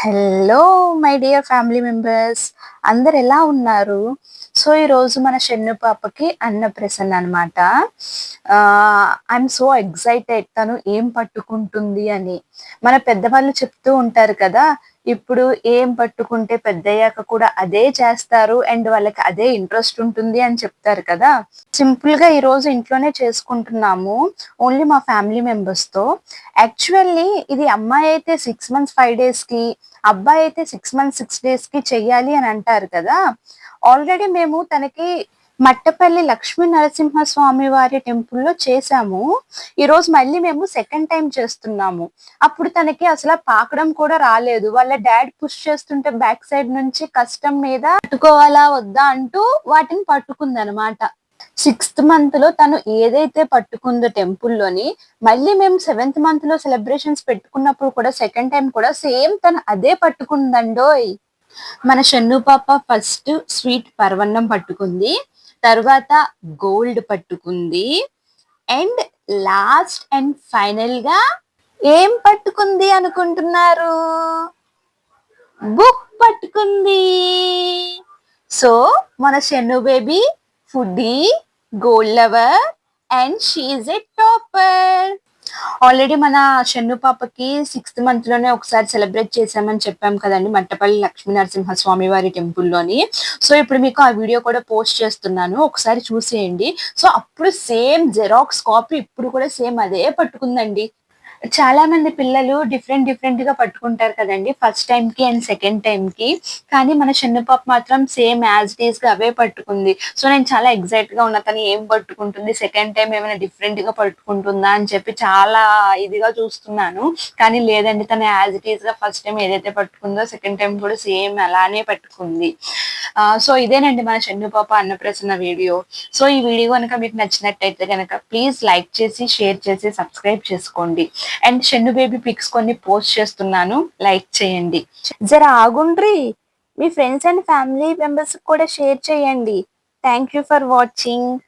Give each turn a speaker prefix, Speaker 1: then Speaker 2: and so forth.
Speaker 1: Hello my dear family members అందరు ఎలా ఉన్నారు? సో ఈరోజు మన షన్ను పాపకి అన్నప్రసన్న అనమాట ఐఎమ్ సో ఎగ్జైటెడ్ తను ఏం పట్టుకుంటుంది అని. మన పెద్దవాళ్ళు చెప్తూ ఉంటారు కదా ఇప్పుడు ఏం పట్టుకుంటే పెద్దయ్యాక కూడా అదే చేస్తారు అండ్ వాళ్ళకి అదే ఇంట్రెస్ట్ ఉంటుంది అని చెప్తారు కదా. సింపుల్గా ఈ రోజు ఇంట్లోనే చేసుకుంటున్నాము. ఓన్లీ మా ఫ్యామిలీ మెంబర్స్తో. యాక్చువల్లీ ఇది అమ్మాయి అయితే సిక్స్ మంత్స్ ఫైవ్ డేస్కి అబ్బాయి అయితే సిక్స్ మంత్స్ సిక్స్ డేస్కి చెయ్యాలి అని అంటారు కదా. ఆల్రెడీ మేము తనకి మట్టపల్లి లక్ష్మీ నరసింహ స్వామి వారి టెంపుల్లో చేశాము. ఈ రోజు మళ్ళీ మేము సెకండ్ టైం చేస్తున్నాము. అప్పుడు తనకి అసలు పాకడం కూడా రాలేదు. వాళ్ళ డాడ్ పుష్ చేస్తుంటే బ్యాక్ సైడ్ నుంచి కష్టం మీద పట్టుకోవాలా వద్దా అంటూ వాటిని పట్టుకుంది అనమాట సిక్స్త్ మంత్లో తను ఏదైతే పట్టుకుందో టెంపుల్లోని మళ్ళీ మేము సెవెంత్ మంత్లో సెలబ్రేషన్స్ పెట్టుకున్నప్పుడు కూడా సెకండ్ టైం కూడా సేమ్ తను అదే పట్టుకుందండోయ్. మన షన్ను పాప ఫస్ట్ స్వీట్ పరవన్నం పట్టుకుంది. తర్వాత గోల్డ్ పట్టుకుంది. అండ్ లాస్ట్ అండ్ ఫైనల్గా ఏం పట్టుకుంది అనుకుంటున్నారు? బుక్ పట్టుకుంది. సో మన Shannu baby foodie gold lover and she a topper. Already మన షన్ను పాపకి సిక్స్త్ మంత్లోనే ఒకసారి సెలబ్రేట్ చేసామని చెప్పాం కదండి మట్టపల్లి లక్ష్మీ నరసింహ స్వామి వారి టెంపుల్లోని సో ఇప్పుడు మీకు ఆ వీడియో కూడా పోస్ట్ చేస్తున్నాను. ఒకసారి చూసేయండి. సో అప్పుడు సేమ్ జెరాక్స్ కాపీ ఇప్పుడు కూడా సేమ్ అదే పట్టుకుందండి. చాలా మంది పిల్లలు డిఫరెంట్ డిఫరెంట్గా పట్టుకుంటారు కదండి. ఫస్ట్ టైం కి అండ్ సెకండ్ టైం కి. కానీ మన చిన్న పాప మాత్రం సేమ్ యాజ్ డేస్గా అవే పట్టుకుంది. సో నేను చాలా ఎగ్జైట్గా ఉన్నా తను ఏం పట్టుకుంటుంది? సెకండ్ టైం ఏమైనా డిఫరెంట్గా పట్టుకుంటుందా అని చెప్పి చాలా ఇదిగా చూస్తున్నాను. కానీ లేదండి తను యాజ్ ఇట్గా ఫస్ట్ టైం ఏదైతే పట్టుకుందో సెకండ్ టైం కూడా సేమ్ అలానే పట్టుకుంది. సో ఇదేనండి మన చెన్ను పాప అన్నప్రసన్న వీడియో. సో ఈ వీడియో కనుక మీకు నచ్చినట్టయితే కనుక ప్లీజ్ లైక్ చేసి షేర్ చేసి సబ్స్క్రైబ్ చేసుకోండి. అండ్ షెన్ను బేబీ పిక్స్ కొన్ని పోస్ట్ చేస్తున్నాను. లైక్ చేయండి. జర ఆగుండ్రి. మీ ఫ్రెండ్స్ అండ్ ఫ్యామిలీ మెంబర్స్ కూడా షేర్ చేయండి. Thank you for watching.